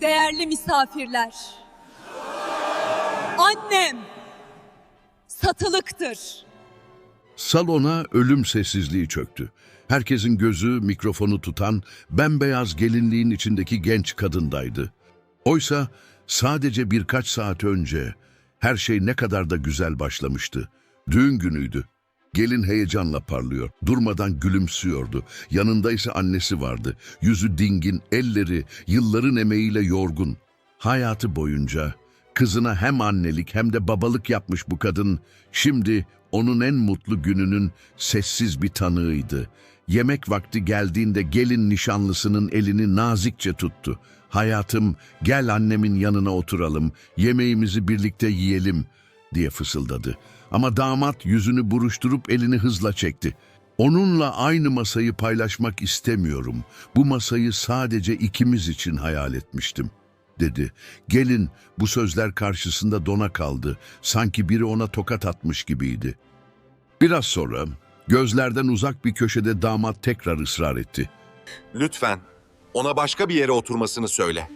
Değerli misafirler. Annem satılıktır. Salona ölüm sessizliği çöktü. Herkesin gözü mikrofonu tutan bembeyaz gelinliğin içindeki genç kadındaydı. Oysa sadece birkaç saat önce her şey ne kadar da güzel başlamıştı. Düğün günüydü. Gelin heyecanla parlıyor, durmadan gülümsüyordu. Yanında ise annesi vardı. Yüzü dingin, elleri yılların emeğiyle yorgun. Hayatı boyunca kızına hem annelik hem de babalık yapmış bu kadın, şimdi onun en mutlu gününün sessiz bir tanığıydı. Yemek vakti geldiğinde gelin nişanlısının elini nazikçe tuttu. Hayatım, gel annemin yanına oturalım, yemeğimizi birlikte yiyelim diye fısıldadı. Ama damat yüzünü buruşturup elini hızla çekti. Onunla aynı masayı paylaşmak istemiyorum. Bu masayı sadece ikimiz için hayal etmiştim, dedi. Gelin bu sözler karşısında dona kaldı. Sanki biri ona tokat atmış gibiydi. Biraz sonra gözlerden uzak bir köşede damat tekrar ısrar etti. Lütfen ona başka bir yere oturmasını söyle.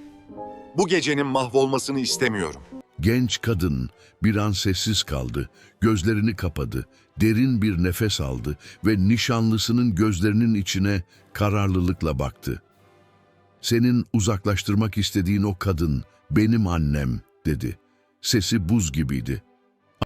Bu gecenin mahvolmasını istemiyorum. Genç kadın bir an sessiz kaldı, gözlerini kapadı, derin bir nefes aldı ve nişanlısının gözlerinin içine kararlılıkla baktı. Senin uzaklaştırmak istediğin o kadın benim annem dedi. Sesi buz gibiydi.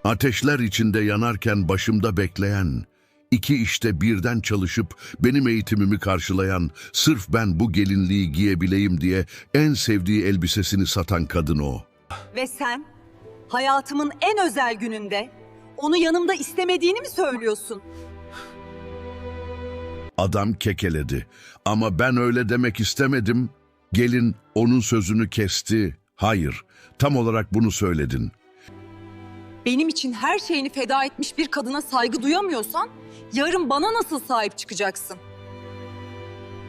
Ateşler içinde yanarken başımda bekleyen, iki işte birden çalışıp benim eğitimimi karşılayan, sırf ben bu gelinliği giyebileyim diye en sevdiği elbisesini satan kadın o.'' Ve sen hayatımın en özel gününde onu yanımda istemediğini mi söylüyorsun? Adam kekeledi. Ama ben öyle demek istemedim. Gelin onun sözünü kesti. Hayır, tam olarak bunu söyledin. Benim için her şeyini feda etmiş bir kadına saygı duyamıyorsan yarın bana nasıl sahip çıkacaksın?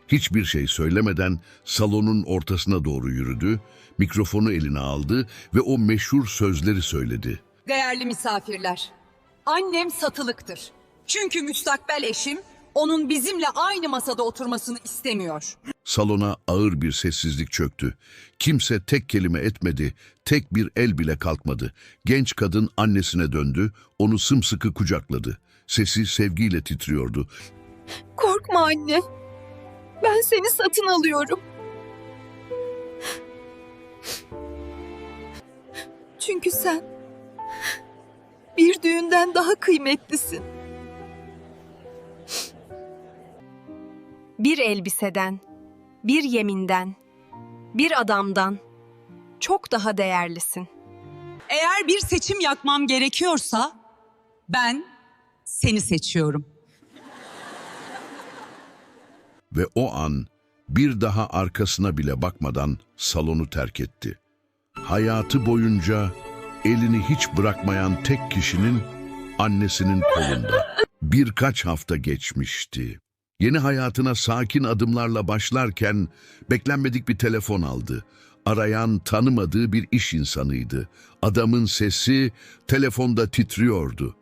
Hiçbir şey söylemeden salonun ortasına doğru yürüdü, mikrofonu eline aldı ve o meşhur sözleri söyledi. Değerli misafirler, annem satılıktır. Çünkü müstakbel eşim onun bizimle aynı masada oturmasını istemiyor. Salona ağır bir sessizlik çöktü. Kimse tek kelime etmedi, tek bir el bile kalkmadı. Genç kadın annesine döndü, onu sımsıkı kucakladı. Sesi sevgiyle titriyordu. Korkma anne. Ben seni satın alıyorum. Çünkü sen bir düğünden daha kıymetlisin. Bir elbiseden, bir yeminden, bir adamdan çok daha değerlisin. Eğer bir seçim yapmam gerekiyorsa ben seni seçiyorum. Ve o an bir daha arkasına bile bakmadan salonu terk etti. Hayatı boyunca elini hiç bırakmayan tek kişinin annesinin kolunda. Birkaç hafta geçmişti. Yeni hayatına sakin adımlarla başlarken beklenmedik bir telefon aldı. Arayan tanımadığı bir iş insanıydı. Adamın sesi telefonda titriyordu.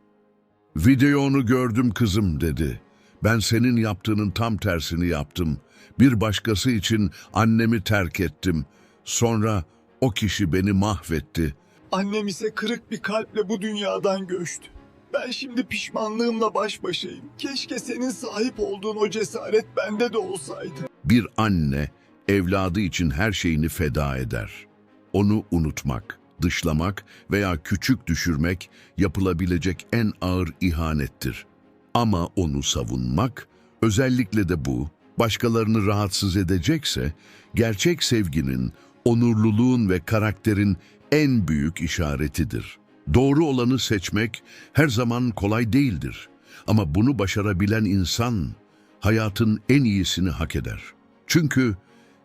Videonu gördüm kızım dedi. Ben senin yaptığının tam tersini yaptım. Bir başkası için annemi terk ettim. Sonra o kişi beni mahvetti. Annem ise kırık bir kalple bu dünyadan göçtü. Ben şimdi pişmanlığımla baş başayım. Keşke senin sahip olduğun o cesaret bende de olsaydı. Bir anne evladı için her şeyini feda eder. Onu unutmak, dışlamak veya küçük düşürmek yapılabilecek en ağır ihanettir. Ama onu savunmak, özellikle de bu, başkalarını rahatsız edecekse, gerçek sevginin, onurluluğun ve karakterin en büyük işaretidir. Doğru olanı seçmek her zaman kolay değildir. Ama bunu başarabilen insan, hayatın en iyisini hak eder. Çünkü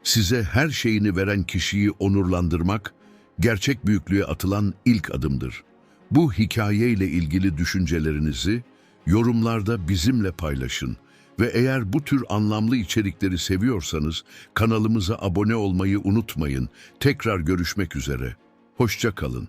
size her şeyini veren kişiyi onurlandırmak, gerçek büyüklüğe atılan ilk adımdır. Bu hikayeyle ilgili düşüncelerinizi yorumlarda bizimle paylaşın ve eğer bu tür anlamlı içerikleri seviyorsanız kanalımıza abone olmayı unutmayın. Tekrar görüşmek üzere. Hoşça kalın.